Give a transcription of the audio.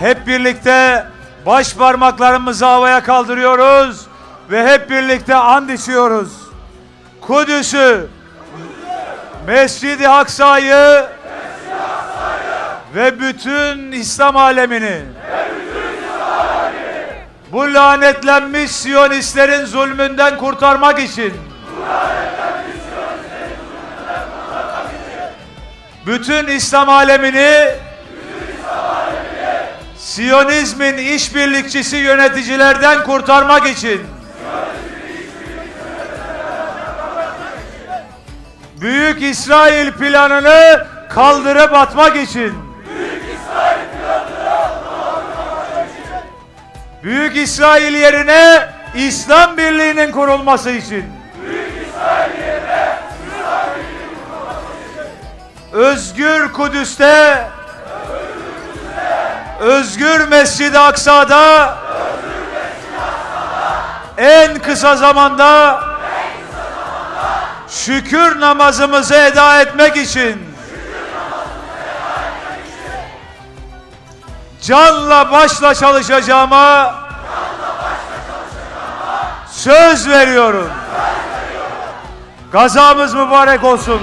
Hep birlikte baş parmaklarımızı havaya kaldırıyoruz ve hep birlikte and içiyoruz. Kudüs'ü, Mescid-i Aksa'yı ve bütün İslam alemini bu lanetlenmiş Siyonistlerin zulmünden kurtarmak için bütün İslam alemini Siyonizmin işbirlikçisi yöneticilerden kurtarmak için. Büyük İsrail planını kaldırıp atmak için. Büyük İsrail yerine İslam Birliği'nin kurulması için. Özgür Kudüs'te Özgür Mescid-i Aksa'da en kısa zamanda şükür namazımızı eda etmek için canla başla çalışacağıma söz veriyorum. Gazamız mübarek olsun.